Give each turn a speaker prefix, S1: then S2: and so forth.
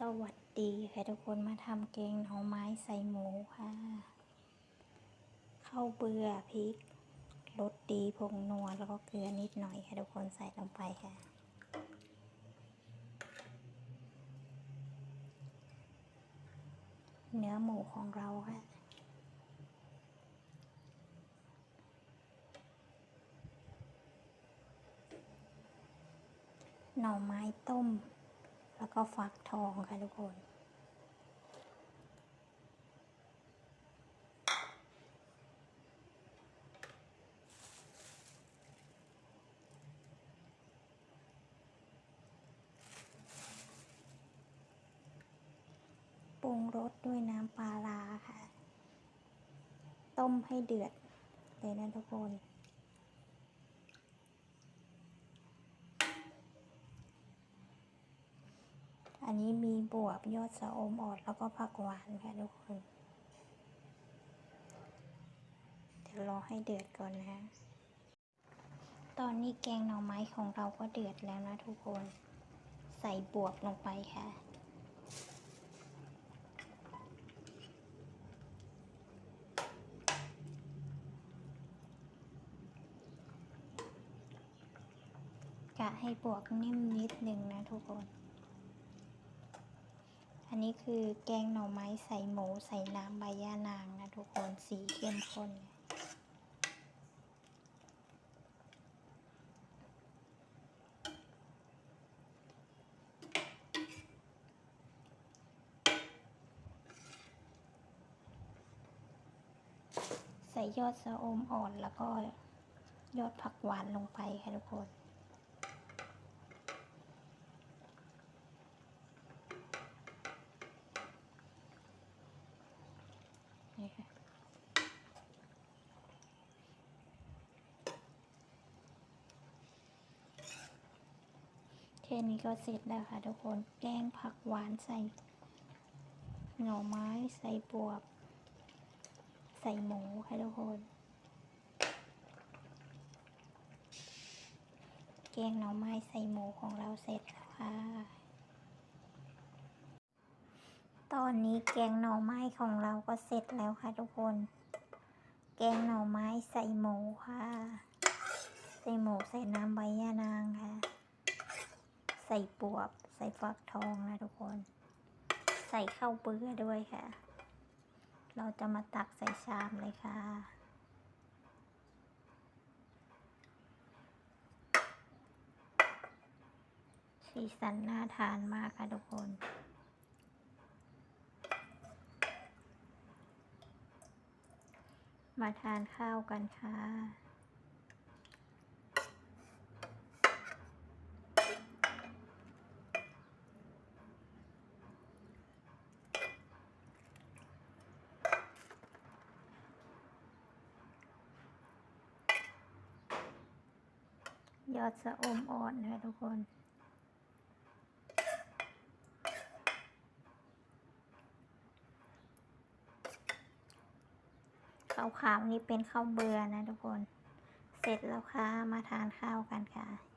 S1: สวัสดีค่ะทุกคนมาทำแกงหน่อไม้ใส่หมูค่ะ ข้าวเบื่อพริกรสดีผงนัวแล้วก็เกลือนิดหน่อยค่ะทุกคนใส่ลงไปค่ะ เนื้อหมูของเราค่ะหน่อไม้ต้ม แล้วก็ฟักทองค่ะทุกคนปรุงรสด้วยน้ำปลาร้าค่ะ ต้มให้เดือดเลยนะทุกคน นนี้มีบวบยอดสะอมออดแล้วก็ผักหวานค่ะทุกคน เดี๋ยวรอให้เดือดก่อนนะ ตอนนี้แกงหน่อไม้ของเราก็เดือดแล้วนะทุกคน ใส่บวบลงไปค่ะกะให้บวกนิ่มนิดหนึ่งนะทุกคน อันนี้คือแกงหน่อไม้ใส่หมูใส่น้ำใบย่านางนะทุกคนสีเข้มข้นใส่ยอดสะอมอ่อนแล้วก็ยอดผักหวานลงไปค่ะทุกคน นี่ค่ะแค่นี้ก็เสร็จแล้วค่ะทุกคน แกงผักหวานใส่ หน่อไม้ใส่บวบ ใส่หมูค่ะทุกคน แกงหน่อไม้ใส่หมูของเราเสร็จแล้วค่ะ ตอนนี้แกงหน่อไม้ของเราก็เสร็จแล้วค่ะทุกคน แกงหน่อไม้ใส่หมูค่ะ ใส่หมูใส่น้ำใบย่านางค่ะ ใส่ปวบใส่ฟักทองนะทุกคน ใส่ข้าวเบื่อด้วยค่ะ เราจะมาตักใส่ชามเลยค่ะสีสันน่าทานมากค่ะทุกคน มาทานข้าวกันค่ะ ยอดสะอมอ่อนนะคะทุกคน ข้าวขาวนี่เป็นข้าวเบื่อนะทุกคน เสร็จแล้วค่ะ มาทานข้าวกันค่ะ